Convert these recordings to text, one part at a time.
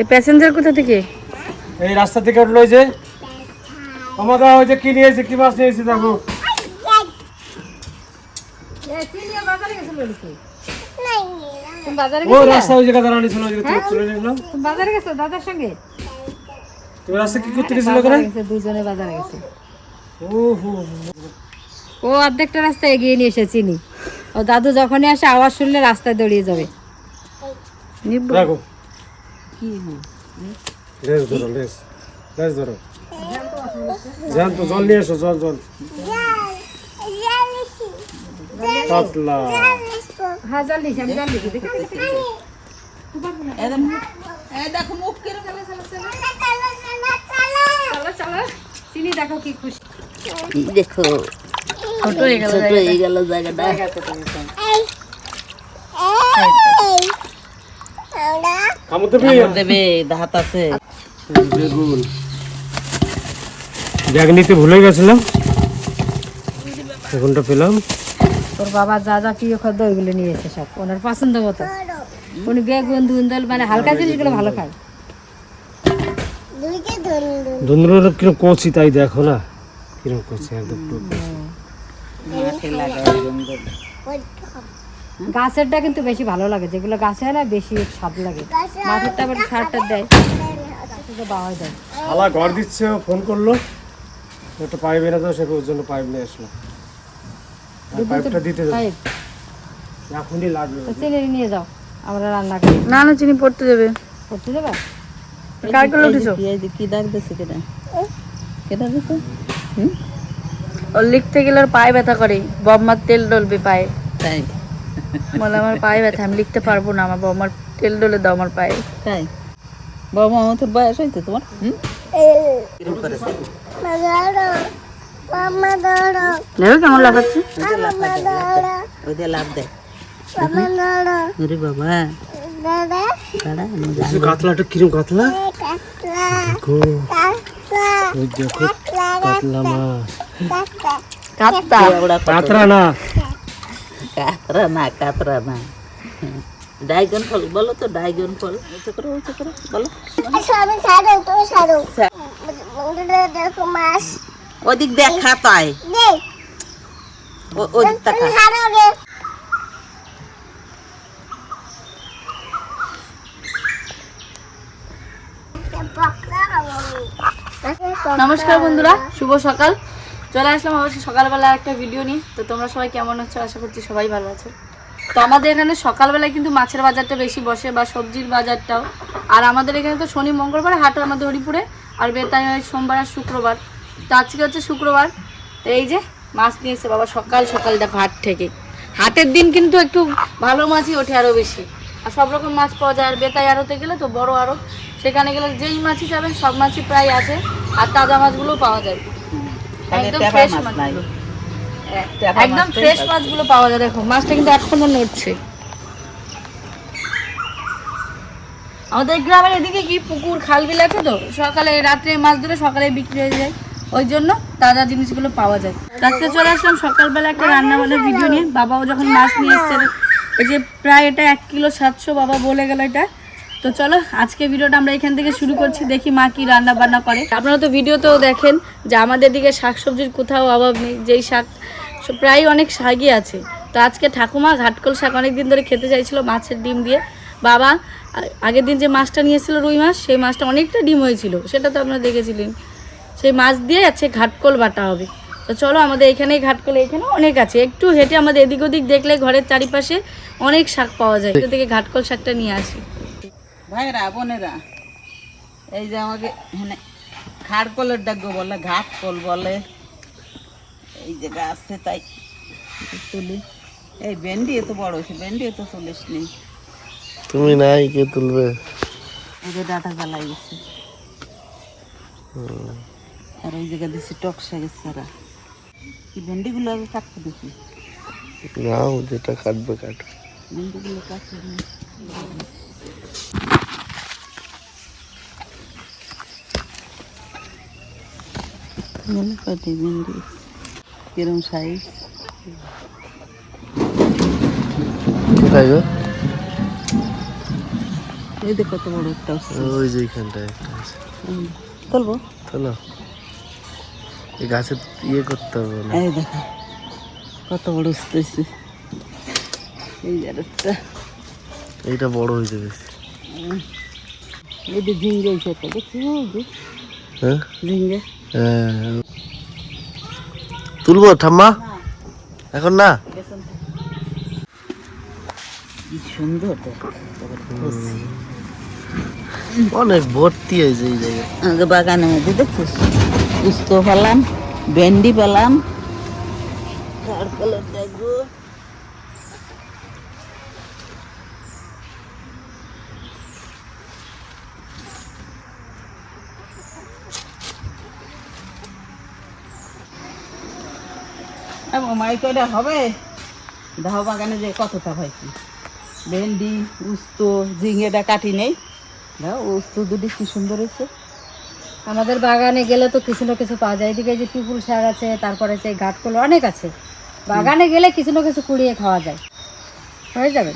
এই প্যাসেঞ্জার কোথা থেকে? এই রাস্তা থেকে উঠল যে। আমাদের ওই যে কি নিয়েছে কি মাছ নিয়েছে দেখো। ও রাস্তা ওই জায়গা দাঁড়ানি ছিল ওই জায়গা থেকে চলে গেলাম বাজারে গেছো দাদার সঙ্গে? তুমি রাস্তা কি করতে গেছিল করে দুজনে বাজারে গেছে। ও হো ও অর্ধেকটা রাস্তা এগিয়ে নিয়ে এসে চিনি। ও দাদু যখনই আসে আওয়াজ শুনলে রাস্তায় দৌড়িয়ে যাবে। দেখো। ধরো লেস লেস ধরো। জান তো জল নিয়ে এসো জল জল। কাতলা হ্যাঁ জল দিছি আমি জল দিছি দেখি চলো চলো। চিনি দেখো কি খুশি। দেখো। ছোট হয়ে গেল ছোট হয়ে গেল জায়গাটা। কামড় দেবে? দেবে হাত আছে। বেগুন ব্যাগ নিতে ভুলে গেছিলাম। বেগুনটা পেলাম। তোর বাবা যা যা প্রিয় খাদ্য ওইগুলো নিয়ে এসে সব। ওনার পছন্দ মতো। উনি বেগুন ধুন্দল মানে হালকা জিনিসগুলো ভালো খায়। ধুন্দুরের কিরম কচি তাই দেখো না। কিরম কচি একদম গাছেরটা কিন্তু বেশি ভালো লাগে যেগুলো গাছে হয় না বেশি স্বাদ লাগে। মাঠেরটা আবার সারটা দেয়। বাবা দেয়। শালা ঘর দিচ্ছে ফোন করল। একটা পাইপ এনে দাও সে ওর জন্য পাইপ নিয়ে আসলো। পাইপটা দিতে যাব পাইপ। এখনই লাগবে। তো চিনি নিয়ে যাও আমরা রান্না করি। না না চিনি পড়তে দেবে পড়তে দেবা কার কোলে উঠেছো? কি এই যে কি ডাক দিছে কেটা কেটা দিছে? ও লিখতে গেলে পায়ে ব্যথা করে। বম্মার তেল ডলবে পায়ে। তাই। বলে আমার পায়ে ব্যথা আমি লিখতে পারব না আমার বম্মার তেল ডলে দাও আমার পায়ে। তাই? বাবা মা তো বয়স হয়েছে তোমার দেখো কেমন লাভ দেয় বাবা। কাতলাটা কিরম কাতলা? মাছ। না। কাতরা না কাতরা না ডাইগন ফল বলো তো ডাইগন ফল উঁচু করো উঁচু করো বলো ওদিক দেখা তাই ও- ওদিক তাকা নমস্কার বন্ধুরা শুভ সকাল চলে আসলাম অবশ্যই সকালবেলা একটা ভিডিও নিয়ে। তো তোমরা সবাই কেমন আছো? আশা করছি সবাই ভালো আছো। তো আমাদের এখানে সকালবেলায় কিন্তু মাছের বাজারটা বেশি বসে বা সবজির বাজারটাও। আর আমাদের এখানে তো শনি, মঙ্গলবার, হাট হয় আমাদের হরিপুরে। আর বেতায় হয় সোমবার আর শুক্রবার। তো আজকে হচ্ছে শুক্রবার। তো এই যে মাছ নিয়েছে বাবা, সকাল সকাল দেখো হাট থেকে। হাটের দিন কিন্তু একটু ভালো মাছই ওঠে আরও বেশি। আর সব রকম মাছ পাওয়া যায়। আর বেতাই আড়তে গেলে তো বড় আড়ত। সেখানে গেলে যেই মাছই যাবেন সব মাছই প্রায় আছে। আর তাজা মাছগুলোও পাওয়া যায়। একদম ফ্রেশ মাছ নাই। মাছগুলো একদম ফ্রেশ মাছগুলো পাওয়া যায়। দেখো মাছটা কিন্তু এখনও নড়ছে। আমাদের গ্রামের এদিকে কি পুকুর খাল বিল আছে তো? সকালে রাত্রে মাছ ধরে সকালে বিক্রি হয়ে যায়। ওই জন্য তাজা জিনিসগুলো পাওয়া যায়। রাত্রে চলে আসলাম সকালবেলা একটা রান্না বান্নার ভিডিও নিয়ে। বাবাও যখন মাছ নিয়ে এসছে এই যে প্রায় এটা এক কিলো সাতশো বাবা বলে গেল এটা। তো চলো আজকে ভিডিওটা আমরা এখান থেকে শুরু করছি দেখি মা কি রান্না বান্না করে। আপনারা তো ভিডিওতেও দেখেন যে আমাদের দিকে শাকসবজির কোথাও অভাব নেই যেই শাক প্রায় অনেক শাকই আছে। তো আজকে ঠাকুমা ঘাটকল শাক অনেক দিন ধরে খেতে চাইছিল মাছের ডিম দিয়ে। বাবা আগের দিন যে মাছটা নিয়েছিল রুই মাছ সেই মাছটা অনেকটা ডিম হয়েছিল সেটা তো আপনারা দেখেছিলেন। সেই মাছ দিয়ে আছে ঘাটকল বাটা হবে। তো চলো আমাদের এখানেই ঘাটকল এখানে অনেক আছে। একটু হেঁটে আমাদের এদিক ওদিক দেখলে ঘরের চারিপাশে অনেক শাক পাওয়া যায়। থেকে ঘাটকল শাকটা নিয়ে আসি। ভাইরা বোনেরা এই যে আমাকে এখানে খাড় কলের ডাকবো বলে ঘাট কল বলে এই যে গাছে তাই তুলি। এই ভেন্ডি এত বড় হয়েছে ভেন্ডি এত তুলিস নি। তুমি নাই কে তুলবে? এই যে ডাটা জ্বালাই গেছে। আর ওই জায়গা দিছি টক শাকের সারা কি ভেন্ডিগুলো আগে কাটতে দেখি? নাও যেটা কাটবে কাট। ভেন্ডিগুলো কাটতে মনে কটি ভেন্ডি কিরম সাইজ কোথায় গো? এই যে কত বড় একটা উস্ত। ওই যে এইখানটায় একটা আছে। তুলবো? চলো এই গাছের ইয়ে করতে হবে না? এই দেখো কত বড় উস্ত হয়েছে এই একটা এইটা বড় হয়েছে বেশি। এই যে ঝিঙ্গে হয়েছে একটা দেখছি? হ্যাঁ? ঝিঙ্গে। হ্যাঁ তুলবো ঠাম্মা? এখন না? সুন্দর অনেক ভর্তি হয়েছে এই জায়গায়। আগে বাগানের মধ্যে দেখছিস? উস্ত পেলাম ভেন্ডি পেলাম। তারপরে দেখব। মাই কয়টা হবে। দাহ বাগানে যে কতটা পাইছি ভেন্ডি উস্ত ঝিঙেটা কাটি নেই। দাও উস্ত দুটি কি সুন্দর হয়েছে। আমাদের বাগানে গেলে তো কিছু না কিছু পাওয়া যায়। এদিকে যে পিপুল শাক আছে তারপরে যে ঘাটকলো অনেক আছে। বাগানে গেলে কিছু না কিছু কুড়িয়ে খাওয়া যায়। হয়ে যাবে?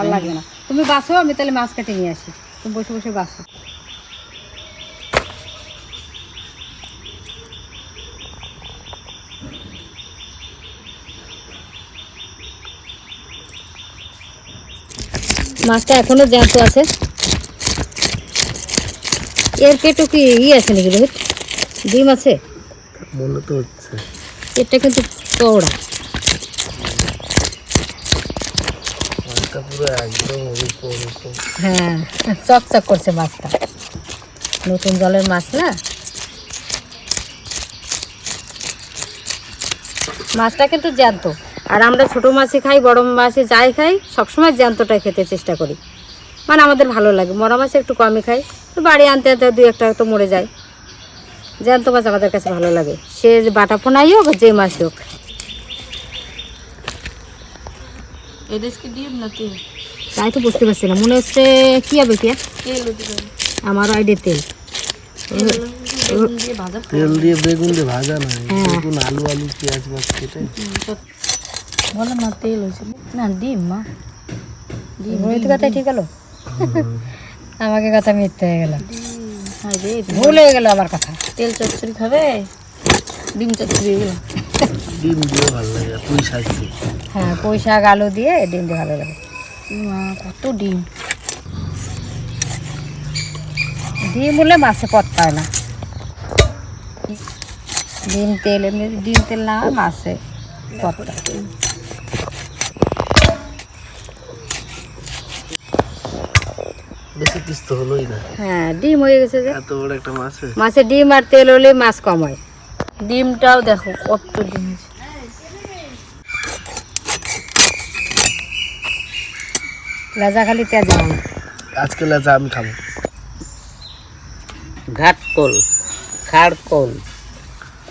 আর লাগবে না। তুমি বাসো আমি তাহলে মাছ কেটে নিয়ে আসি। তুমি বসে বসে বাসো। মাছটা এখনও জ্যান্ত আছে। এর পেটও কি ই আছে নাকি রোহিত ডিম আছে? মনে তো হচ্ছে। এটা কিন্তু চওড়া হ্যাঁ চকচক করছে মাছটা। নতুন জলের মাছ না? মাছটা কিন্তু জ্যান্ত। আর আমরা ছোট মাছই খাই বড় মাছে যাই খাই সবসময় জ্যান্তটাই খেতে চেষ্টা করি। মানে আমাদের ভালো লাগে মরা মাছ একটু কমই খাই তো বাড়ি আনতে আনতে দুই একটা তো মরে যায়। জ্যান্ত মাছ আমাদের কাছে ভালো লাগে সে বাটা পোনাই হোক যে মাছ হোক। তাই তো বুঝতে পারছি না মনে হচ্ছে কি হবে কি? আমারও আইডিয়া তেল। দিয়ে তেল দিয়ে বেগুন দিয়ে ভাজা না হ্যাঁ। বেগুন আলু আলু পেঁয়াজ মাছ কেটে বলো না তেল হয়েছে। না ডিম মা। ডিম রোহিত কথা ঠিক হলো? আমাকে কথা মিথ্যে হয়ে গেল। রে ভুল হয়ে গেল আমার কথা। তেল চচ্চড়ি খাবে? ডিম চচ্চড়ি এগুলো ডিম দিয়ে ভালো লাগে পুঁই শাক দিয়ে। হ্যাঁ পুঁই শাক আলু দিয়ে ডিম দিয়ে ভালো লাগে। মা কত ডিম। ডিম হলে মাছে পথ পায় না। ডিম তেল এমনি ডিম তেল না হয় মাছে পথ পায়। বেশি পিস তো হলোই না। হ্যাঁ ডিম হয়ে গেছে যে। এত বড় একটা মাছ হয়েছে। মাছে ডিম আর তেল হলে মাছ কম হয়। ডিমটাও দেখো কত ডিম লেজা খালি তেজ আজকে লেজা আমি খাব। ঘাটকল খাড়কল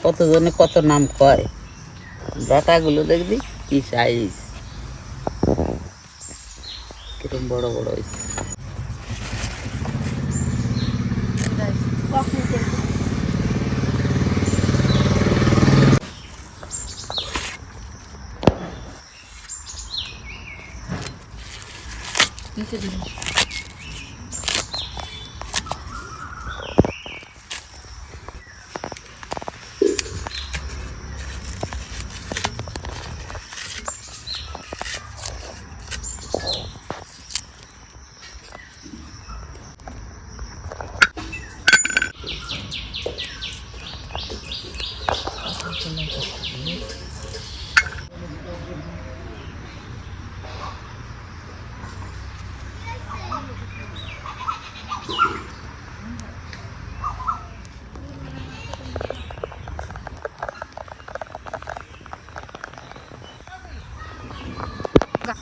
কতজনে কত নাম কয়? ডাটাগুলো দেখবি কি সাইজ কিরম বড় বড় হয়েছে। নিচে ডিম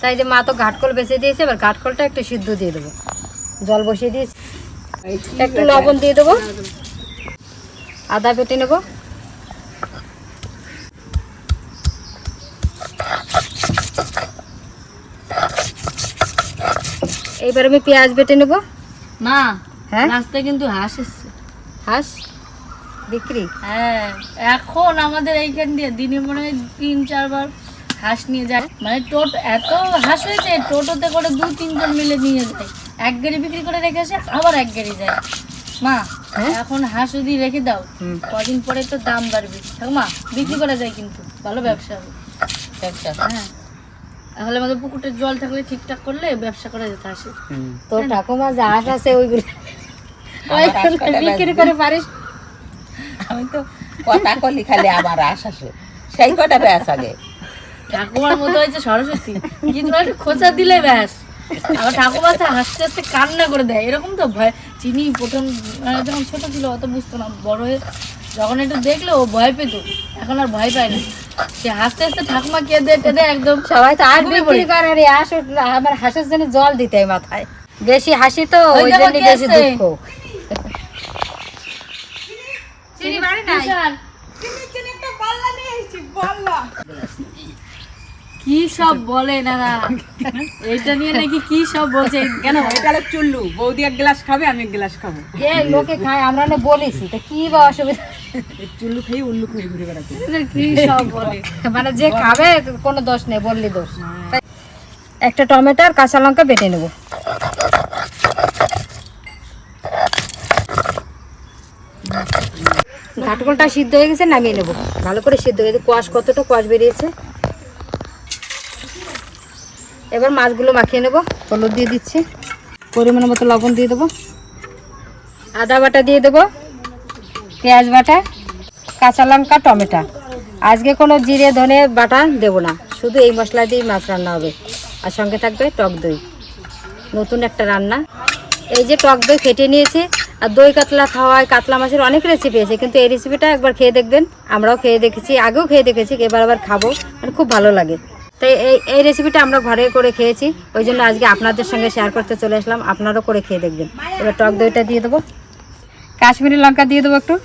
তাই যে মা তো ঘাটকল বেছে দিয়েছে এবার ঘাটকলটা একটু সিদ্ধ দিয়ে দেবো। জল বসিয়ে দিয়েছি। একটু লবণ দিয়ে দেবো। আদা বেটে নেব। এইবার আমি পেঁয়াজ বেটে নেব। মা হ্যাঁ? রাস্তায় কিন্তু হাঁস এসছে। হাঁস? বিক্রি? হ্যাঁ এখন আমাদের এইখান দিয়ে দিনে মনে হয় তিন চারবার হাঁস নিয়ে যায়। মানে টোট এত হাঁস হয়েছে টোটোতে করে দু তিনজন মিলে নিয়ে যায় এক গাড়ি বিক্রি করে রেখে আসে আবার এক গাড়ি যায়। মা এখন হাঁস যদি রেখে দাও কদিন পরে তো দাম বাড়বে। মা বিক্রি করা যায় কিন্তু ভালো ব্যবসা হবে। ব্যবসা। হ্যাঁ। তাহলে আমাদের পুকুরের জল থাকলে ঠিকঠাক করলে ব্যবসা করা যেত হাঁসের তোর ঠাকুমা যা হাঁস আছে ওইগুলো বিক্রি করে পারিস? আমি তো কথা কলি খালি আমার আশ আসে। সেই কটা ব্যাস আগে। ঠাকুমার মতো হয়েছে সরস্বতী। কিন্তু একটা খোঁচা দিলে ব্যাস। আবার ঠাকুমা তো হাসতে হাসতে কান্না করে দেয়। এরকম তো ভয়। চিনি প্রথম মানে যখন ছোট ছিল অত বুঝতো না। বড় হয়ে যখন একটু দেখল ও ভয় পেত। এখন আর ভয় পায় না। সে হাসতে হাসতে ঠাকুমা কে দে একদম সবাই তো আর বিক্রি করে হাঁস উঠলে আমার হাঁসের জন্য জল দিতে হয় মাথায়। বেশি হাসি তো ওই ওই দেখো জন্য কে বেশি আসছে। দুঃখ। বিশাল। কি সব বলে নানা এটা নিয়ে নাকি কি সব বলছে? কেন? তাহলে চুল্লু। বৌদি এক গ্লাস খাবে আমি এক গ্লাস খাব। এ লোকে খায় আমরা না বলেছি। তো কি বা অসুবিধা? চুল্লু খেয়ে উল্লু খেয়ে ঘুরে এটা কি সব বলে? মানে যে খাবে কোনো দোষ নেই বললি দোষ। একটা টমেটো আর কাঁচা লঙ্কা বেটে নেব। ঘাটকলটা সিদ্ধ হয়ে গেছে নামিয়ে নেব। ভালো করে সিদ্ধ হয়ে গেছে। কোয়াশ কতটা কোয়াশ বেরিয়েছে? এবার মাছগুলো মাখিয়ে নেব, হলুদ দিয়ে দিচ্ছি, পরিমাণ মতো লবণ দিয়ে দেবো, আদা বাটা দিয়ে দেবো, পেঁয়াজ বাটা, কাঁচা লঙ্কা, টমেটো। আজকে কোনো জিরে, ধনে বাটা দেবো না, শুধু এই মশলা দিয়েই মাছ রান্না হবে। আর সঙ্গে থাকবে টক দই। নতুন একটা রান্না। এই যে টক দই ফেটে নিয়েছি, আর দই কাতলা খাওয়ায় কাতলা মাছের অনেক রেসিপি আছে, কিন্তু এই রেসিপিটা একবার খেয়ে দেখবেন, আমরাও খেয়ে দেখেছি, আগেও খেয়ে দেখেছি, এবার আবার খাব মানে খুব ভালো লাগে। তাই এই এই রেসিপিটা আমরা ঘরে করে খেয়েছি। ওই জন্য আজকে আপনাদের সঙ্গে শেয়ার করতে চলে আসলাম। আপনারাও করে খেয়ে দেখবেন। এবার টক দইটা দিয়ে দেবো। কাশ্মীরি লঙ্কা দিয়ে দেবো একটু।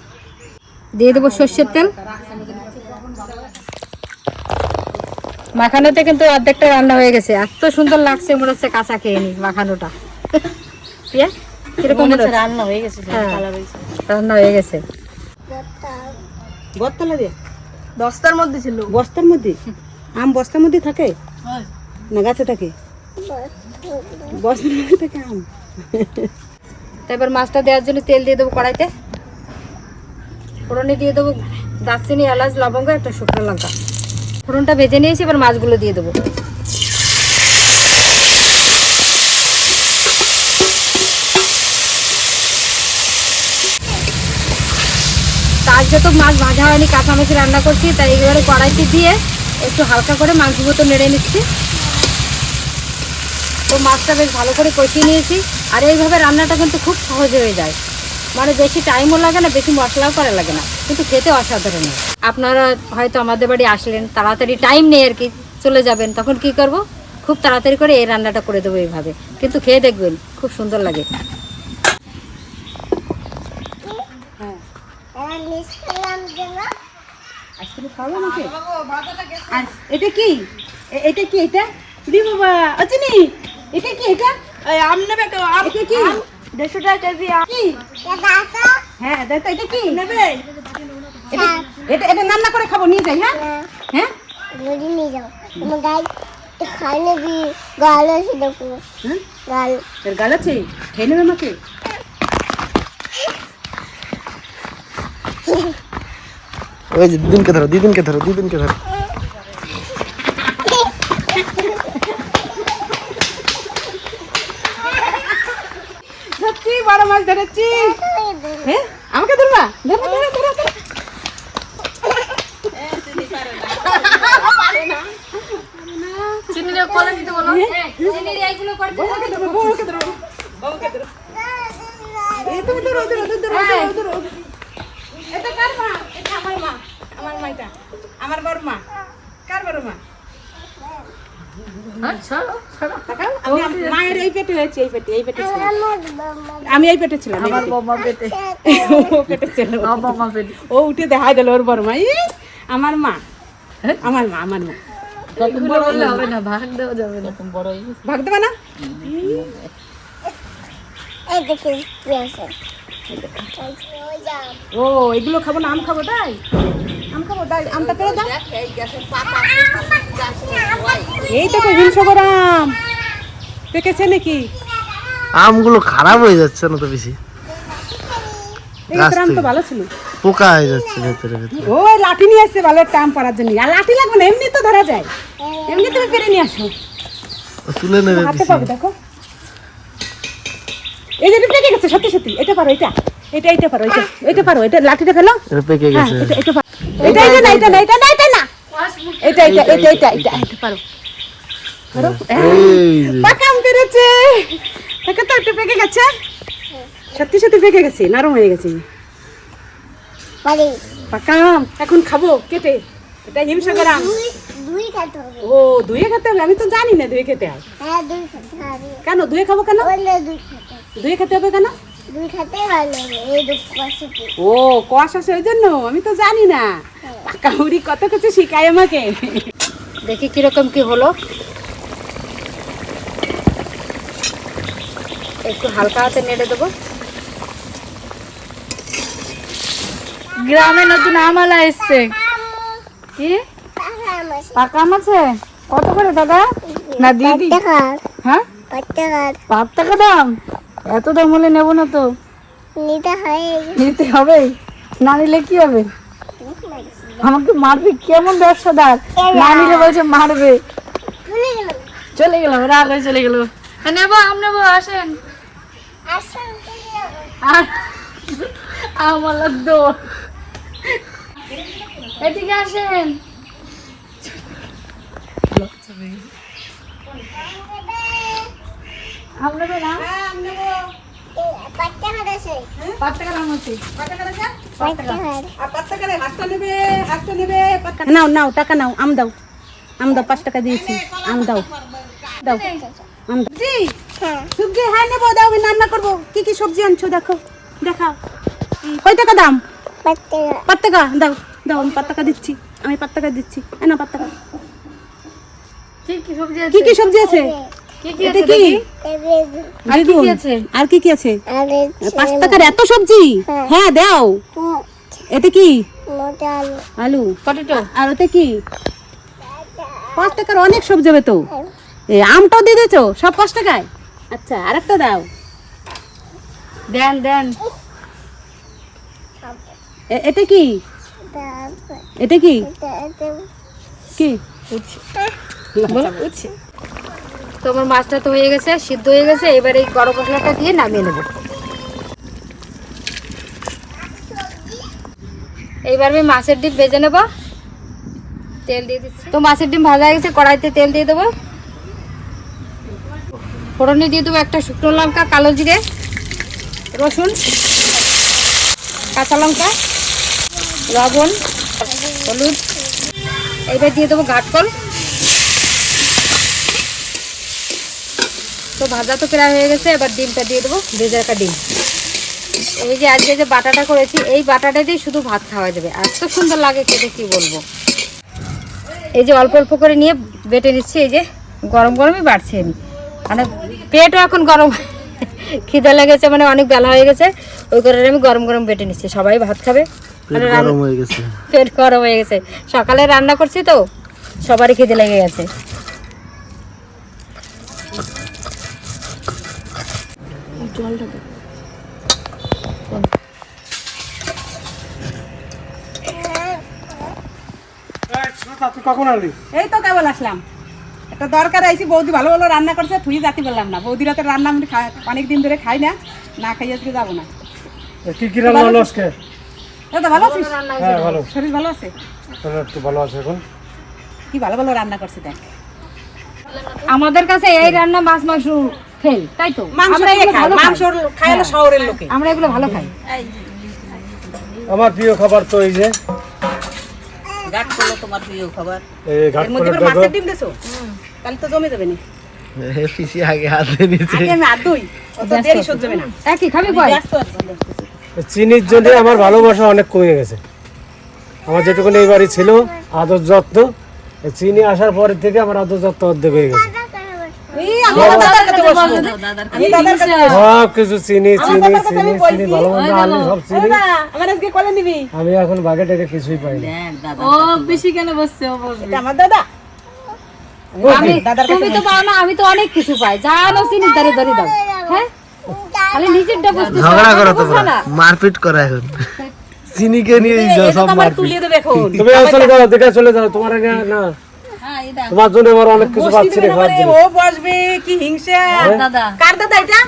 দিয়ে দেবো সর্ষের তেল। মাখানোতে কিন্তু অর্ধেকটা রান্না হয়ে গেছে। এত সুন্দর লাগছে মনে হচ্ছে কাঁচা খেয়ে নি মাখানোটা। কীরকম রান্না হয়ে গেছে হ্যাঁ। রান্না হয়ে গেছে। বস্তালা দশটার মধ্যে ছিল। বস্তার মধ্যে? আম বস্তার মধ্যে থাকে? না গাছে থাকে? বস্তার মধ্যে থাকে আম। তারপর মাছটা দেওয়ার জন্য তেল দিয়ে দেবো কড়াইতে। ফোড়নে দিয়ে দেবো দারচিনি এলাচ লবঙ্গ একটা শুকনো লঙ্কা। ফোড়নটা ভেজে নিয়েছি এবার মাছগুলো দিয়ে দেবো। তার যত মাছ ভাজা হয়নি কাঁচামাছি রান্না করছি তাই এবারে কড়াইতে দিয়ে একটু হালকা করে মাছগুলো তো নেড়ে নিচ্ছি। তো মাছটা বেশ ভালো করে কষিয়ে নিয়েছি। আর এইভাবে রান্নাটা কিন্তু খুব সহজ হয়ে যায়। মানে বেশি টাইমও লাগে না, বেশি মশলাও করা লাগে না। কিন্তু খেতে অসাধারণ। আপনারা হয়তো আমাদের বাড়ি আসলেন, তাড়াতাড়ি টাইম নেই আর কি, চলে যাবেন। তখন কি করব? খুব তাড়াতাড়ি করে এই রান্নাটা করে দেবো এইভাবে। কিন্তু খেয়ে দেখবেন, খুব সুন্দর লাগে। আইসক্রিম খাওয়াবো আমাকে আর এটা কি? এ- এটা কি এটা? রি বাবা অচিনি এটা কি এটা? আম নেবে কেউ আম। এটা কি? দেড়শো টাকা কেজি আম। কি? হ্যাঁ দেখো এটা কি? নেবে? এটা এটা এটা রান্না করে খাব নিয়ে যাই হ্যাঁ? হ্যাঁ? নদী নিয়ে যাও। তোমার গাল খাই নেবি গাল আছে দেখো। হ্যাঁ? গাল। তোর গাল আছে? খেয়ে নেবে আমাকে? ওই যে দিদিনকে ধরো দিদিনকে ধরো দিদিনকে ধরো। সত্যি বড় মাছ ধরেছি। হ্যাঁ আমাকে ধরবা? ধরো ধরো ধরো ধরো। চিনিটা দিতে বলো। বউকে ধরো বউকে ধরো বউকে ধরো। তুমি ধরো ধরো ধরো ধরো ধরো ধরো এটা কার মা এটা আমার মা আমার মা এটা আমার বড় মা কার বড় মা আচ্ছা তাকাও, আমি আম- মায়ের এই পেটে হয়েছে এই পেটে এই পেটে আমি এই পেটে ছিলাম পেটে। বাবা পেটে। ও পেটে ছিল বাবা পেটে। ও উঠে দেখাই দিল ওর বড় মা আমার মা। আমার মা আমার মা। হবে না ভাগ দেওয়া যাবে না। ভাগ দেবে না? ও এগুলো খাব না আম খাব তাই? আম খাব তাই আমটা পেরে দাও। এই দেখো হিমসাগর আম। পেকেছে নাকি? আমগুলো খারাপ হয়ে যাচ্ছে না তো বেশি? এই আম তো ভালো ছিল। পোকা হয়ে যাচ্ছে ভেতরে ভেতরে। ও লাঠি নিয়ে আসছে ভালো একটা আম জন্য। আর লাঠি লাগবে না এমনি তো ধরা যায়। এমনি তুমি পেরে নিয়ে আসো। তুলে নেবে হাতে পাবে দেখো। এই যে এটা পেকে গেছে সত্যি সত্যি। এটা পারো এটা। এটা এটা পারো এটা। এটা পারো এটা লাঠিটা ফেলো। এটা পেকে হ্যাঁ গেছে। এটা এটা এটা এটা না এটা না এটা না এটা না। এটা এটা এটা এটা এটা। এটা পারো। পারো? এই যে। পাকা দেখো তো একটু পেকে গেছে। সত্যি সত্যি পেকে গেছে নরম হয়ে গেছে। বাড়ি পাকা এখন খাব কেটে। এটা হিমসাগর আম ও দুয়ে খেতে হবে? আমি তো জানি না দুয়ে খেতে হ্যাঁ। দুই খেতে হবে। কেন দুয়ে খাব কেন? দুয়ে খেতে হবে কেন? দুই খেতে ভালো হবে এই দুঃখ ও কষ আছে ওই জন্য? আমি তো জানি না। পাকা মুড়ি কত কিছু শিখায় আমাকে। দেখি কীরকম কি হলো। একটু হালকা হাতে নেড়ে দেবো। গ্রামে নতুন আমালা এসছে। কি? পাকা আম আছে? কত করে দাদা? না দিদি হ্যাঁ? পাঁচ টাকা দাম? এত দাম হলে নেব না তো? নিতে হয়। নিতে হবে? না নিলে কি হবে? আমাকে মারবে কেমন ব্যবসাদার? না নিলে বলছে মারবে। চলে গেলাম রাগ হয়ে চলে গেল। নেব আম নেব আসেন। আর আমার দো এদিকে আসেন। আম নেবে না? পাঁচ টাকার আছে। পাঁচ টাকার আম আছে। পাঁচ টাকার হাতটা নেবে হাতটা নেবে নাও নাও টাকা নাও আম দাও। আম দাও পাঁচ টাকা দিয়েছি। আম দাও। দাও। আম দাও। জি হ্যাঁ। সবজি হ্যাঁ নেব দাও আমি রান্না করব। কি কি সবজি আনছো দেখো দেখাও। কয় টাকা দাম? পাঁচ টাকা। দাও দাও আমি পাঁচ টাকা দিচ্ছি। আমি পাঁচ টাকা দিচ্ছি। এই নাও পাঁচ টাকা। কি কি সবজি আছে? আর কি কি আছে? আর কি কি আছে? আরে পাঁচ টাকার এত সবজি? হ্যাঁ। দাও। এতে কি? আলু। আলু। পটেটো। আর ওতে কি? পাঁচ টাকার অনেক সবজি হবে তো। এ আমটাও দিয়ে দিয়েছ? সব পাঁচ টাকায়? আচ্ছা আরেকটা দাও। দেন দেন। এ- এটা কি? এটা কি? কি? উচ্ছে। তো আমার মাছটা তো হয়ে গেছে, সিদ্ধ হয়ে গেছে, এবার এই গরম মশলাটা দিয়ে নামিয়ে নেব। এইবার আমি মাছের ডিম ভেজে নেব। তেল দিয়ে দিচ্ছি। তো মাছের ডিম ভাজা হয়ে গেছে, কড়াইতে তেল দিয়ে দেবো। ফোড়নে দিয়ে দেবো একটা শুকনো লঙ্কা, কালো জিরে, রসুন, কাঁচা লঙ্কা, লবণ, হলুদ। এইবার দিয়ে দেবো ঘাটকল তো ভাজা তো প্রায় হয়ে গেছে এবার ডিমটা দিয়ে দেবো ভেজে রাখা ডিম। এই যে আজকে যে বাটাটা করেছি এই বাটাটা দিয়ে শুধু ভাত খাওয়া যাবে। এত সুন্দর লাগে খেতে কি বলব? এই যে অল্প অল্প করে নিয়ে বেটে নিচ্ছি এই যে গরম গরমই বাড়ছি আমি মানে পেটও এখন গরম খিদে লেগেছে মানে অনেক বেলা হয়ে গেছে ওই করে আমি গরম গরম বেটে নিচ্ছি। সবাই ভাত খাবে। মানে পেট গরম হয়ে গেছে। সকালে রান্না করছি তো সবারই খিদে লেগে গেছে। তুই কখন আলি এই তো কেবল আসলাম। একটা দরকার আইছি বৌদি ভালো ভালো রান্না করছে তুই জাতি বললাম না। বৌদি রান্না আমি অনেক দিন ধরে খাই না না খাই আজকে যাব না। কি কি রান্না হলো আজকে? দাদা ভালো আছিস? হ্যাঁ ভালো। শরীর ভালো আছে? তাহলে ভালো আছে এখন। কি ভালো ভালো রান্না করছে দেখ। আমাদের কাছে এই রান্না মাছ মাংস। ফেল তাই তো? আমরা এগুলো ভালো খাই। মাংস খাই হলো শহরের লোকে। আমরা এগুলো ভালো খাই। আমার প্রিয় খাবার তো এই যে তোমার প্রিয় খাবার। মাছের ডিম দেছো? তাহলে তো জমে যাবে না। পিসি আগে হাত দিয়ে নিয়েছে। আগে আমি আর দুই অত দেরি সহ্য হবে না। একই খাবি কয়? ব্যস্ত আছি। চিনির জন্য আমার ভালোবাসা অনেক কমে গেছে। আমার যেটুকুনি এই বাড়ি ছিল আদর যত্ন চিনি আসার পরের থেকে আমার আদর যত্ন অর্ধেক হয়ে গেছে এই আমি দাদার কাছে সব কিছু চিনি চিনি চিনি চিনি ভালো মন্দ আলু সব চিনি। আমার আজকে কোলে নিবি। আমি এখন বাগে টাকে কিছুই পাই ও বেশি কেন বসছে? ও বসবে। আমার দাদা। তুমি তো পাও না আমি তো অনেক কিছু পাই। জানো চিনি ধরে ধরে দাও। হ্যাঁ? খালি নিজেরটা বুঝতে ঝগড়া করো তোমরা। মারপিট করো এখন। চিনিকে নিয়ে যাও সব তুমি দেখে চলে যাও। তোমার না। তোমার জন্য আমার অনেক কিছু পাচ্ছি রে খাওয়ার জন্য ও বসবে কি হিংসা। দাদা। কার দাদা এটা?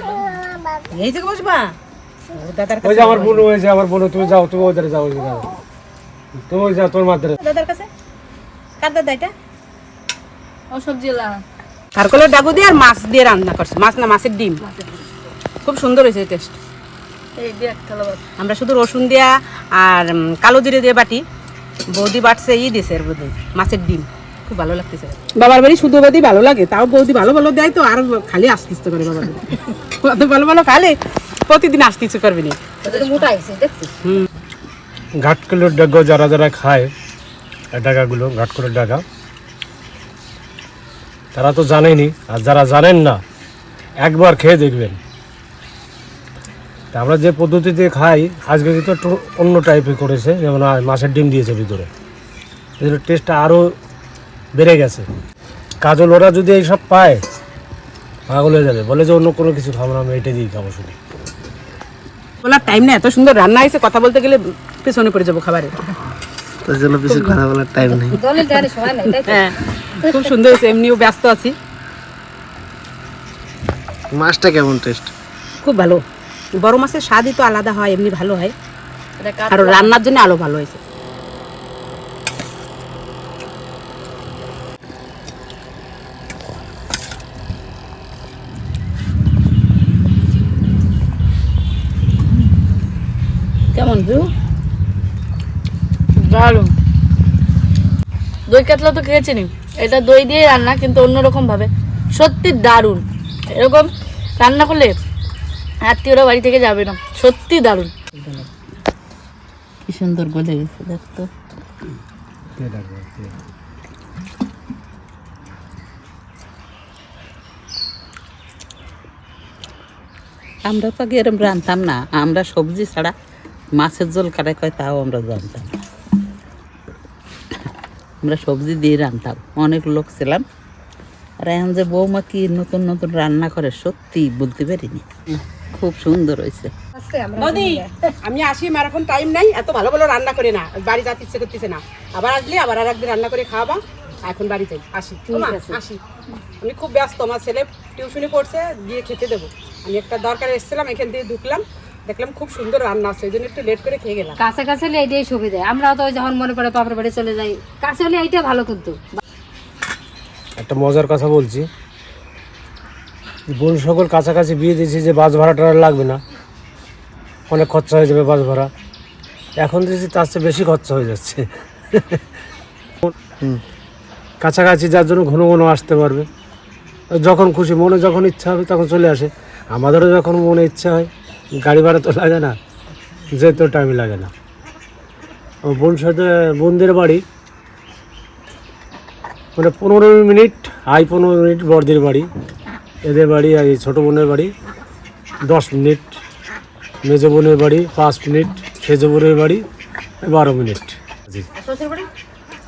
এই যে বসবা। ওই যে আমার বোন ওই যে আমার বোন তুমি যাও তুমি ওদের যাও ওই যাও। তুমি ওই যাও তোর মাত্রে দাদার কাছে? কার দাদা এটা? ও সবজি কারকলের ডাগু দিয়ে আর মাছ দিয়ে রান্না করছে। মাছ না মাছের ডিম। খুব সুন্দর হয়েছে টেস্ট। আমরা শুধু রসুন দিয়া আর কালো জিরে দিয়ে বাটি। বৌদি বাটছে ই দিছে এর মধ্যে। মাছের ডিম। খুব ভালো লাগতেছে। বাবার বাড়ি শুধু বাদি ভালো লাগে তাও বৌদি ভালো ভালো দেয় তো আর খালি আসতে ইচ্ছে করে বাবার বাড়ি। অত ভালো ভালো খালে প্রতিদিন আসতে ইচ্ছে করবে না। মোটা হয়েছে দেখছিস? ঘাটকুলোর ডাগা যারা যারা খায় ডাগাগুলো ঘাটকুলোর ডাগা তারা তো জানেনি আর যারা জানেন না একবার খেয়ে দেখবেন। তা আমরা যে পদ্ধতিতে খাই আজকে কিন্তু একটু অন্য টাইপের করেছে যেমন মাছের ডিম দিয়েছে ভিতরে। টেস্টটা আরও বেড়ে গেছে। কাজল ওরা যদি এইসব পায় পাগল হয়ে যাবে। বলে যে অন্য কোনো কিছু খাব না আমি এটা দিয়েই খাব শুধু। বলার টাইম না এত সুন্দর রান্না হয়েছে কথা বলতে গেলে পেছনে পড়ে যাব খাবারে। তোর জন্য বেশি কথা বলার টাইম নেই। দলে দেওয়ার সময় নাই তাই তো? হ্যাঁ খুব সুন্দর হয়েছে এমনিও ব্যস্ত আছি। মাছটা কেমন টেস্ট খুব ভালো। বড় মাছের স্বাদই তো আলাদা হয় এমনি ভালো হয়। আর রান্নার জন্য আলো ভালো হয়েছে। দই কাতলা তো খেয়েছি এটা দই দিয়ে রান্না, কিন্তু অন্যরকম ভাবে। সত্যি দারুণ। এরকম রান্না করলে আত্মীয়রা বাড়ি থেকে যাবে না। সত্যি দারুণ। কি সুন্দর গলে গেছে দেখতো আমরা তো আগে এরম রাঁধতাম না। আমরা সবজি ছাড়া মাছের ঝোল কারে কয় তাও আমরা জানতাম। আমরা সবজি দিয়ে রাঁধতাম অনেক লোক ছিলাম। আর এখন যে বৌমা কি নতুন নতুন রান্না করে সত্যি বলতে পারিনি। খুব সুন্দর হয়েছে। আমি আসি আমার এখন টাইম নাই এত ভালো ভালো রান্না করে না। বাড়ি যাতে ইচ্ছে করতেছে না। আবার আসলে আবার আর একদিন রান্না করে খাওয়াবা। এখন বাড়ি যাই আসি। আসি। আমি খুব ব্যস্ত আমার ছেলে টিউশনি পড়ছে গিয়ে খেতে দেবো। আমি একটা দরকার এসেছিলাম এখান থেকে ঢুকলাম। দেখলাম খুব সুন্দর রান্না আছে ওই জন্য একটু লেট করে খেয়ে গেলাম। কাছে কাছে হলে এটাই সুবিধা। আমরাও তো ওই যখন মনে পড়ে বাপের বাড়ি চলে যাই। কাছে হলে এইটা ভালো কিন্তু। একটা মজার কথা বলছি। বোন সকল কাছাকাছি বিয়ে দিয়েছি যে বাস ভাড়া টাড়া লাগবে না। অনেক খরচা হয়ে যাবে বাস ভাড়া। এখন দেখছি তার চেয়ে বেশি খরচা হয়ে যাচ্ছে। কাছাকাছি যার জন্য ঘন ঘন আসতে পারবে। যখন খুশি মনে যখন ইচ্ছা হবে তখন চলে আসে। আমাদেরও যখন মনে ইচ্ছা হয় গাড়ি ভাড়া তো লাগে না যেতে টাইম লাগে না। ও বোন সাথে বোনদের বাড়ি মানে পনেরো মিনিট আই পনেরো মিনিট বড়দের বাড়ি। এদের বাড়ি আর এই ছোটো বোনের বাড়ি দশ মিনিট। মেজো বোনের বাড়ি পাঁচ মিনিট। সেজো বোনের বাড়ি বারো মিনিট। জি।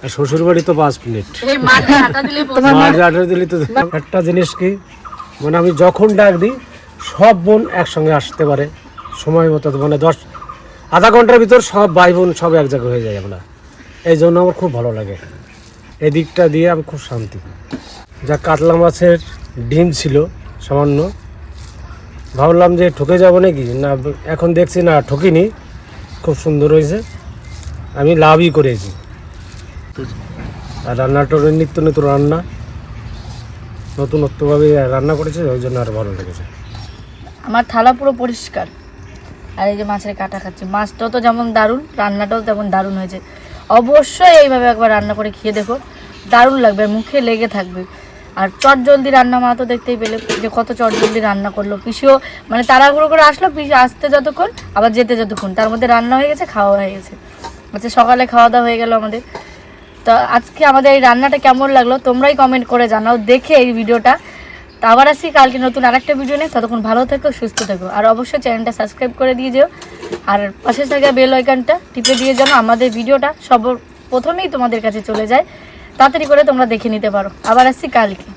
আর শ্বশুর বাড়ি তো পাঁচ মিনিট। মাঝে দিলে তো একটা জিনিস কি মানে আমি যখন ডাক দিই সব বোন একসঙ্গে আসতে পারে। সময় মতো মানে দশ আধা ঘণ্টার ভিতর সব ভাই বোন সব এক জায়গায় হয়ে যায় আমরা। এই জন্য আমার খুব ভালো লাগে। এই দিকটা দিয়ে আমি খুব শান্তি। যা কাতলা মাছের ডিম ছিল সামান্য। ভাবলাম যে ঠকে যাব নাকি? না, এখন দেখছি না, ঠকিনি। খুব সুন্দর হয়েছে। আমি লাভই করেছি। আর রান্নাটা নিত্য নতুন রান্না। নতুনত্বভাবে রান্না করেছে, ওই জন্য আর ভালো লেগেছে। আমার থালা পুরো পরিষ্কার। আর এই যে মাছের কাটা খাচ্ছি। মাছটাও তো যেমন দারুণ, রান্নাটাও তেমন দারুণ হয়েছে। অবশ্যই এইভাবে একবার রান্না করে খেয়ে দেখো। দারুণ লাগবে মুখে লেগে থাকবে। আর চট জলদি রান্না, মা তো দেখতেই পেলে যে কত চট জলদি রান্না করল। পিসিও মানে তাড়াহুড়ো করে আসলো, পিসি আসতে যতক্ষণ, আবার যেতে যতক্ষণ। তার মধ্যে রান্না হয়ে গেছে, খাওয়া হয়ে গেছে। আচ্ছা সকালে খাওয়া দাওয়া হয়ে গেল আমাদের। তো আজকে আমাদের এই রান্নাটা কেমন লাগল, তোমরাই কমেন্ট করে জানাও। দেখে এই ভিডিওটা আবার আসি, কালকে নতুন আর একটা ভিডিও নেই ততক্ষণ ভালো থেকো, সুস্থ থেকো। আর অবশ্যই চ্যানেলটা সাবস্ক্রাইব করে দিয়ে যেও। আর পাশে থাকা বেল আইকনটা টিপে দিয়ে যেন আমাদের ভিডিওটা সব প্রথমেই তোমাদের কাছে চলে যায়। তাড়াতাড়ি করে তোমরা দেখে নিতে পারো। আবার আসছি কালকে।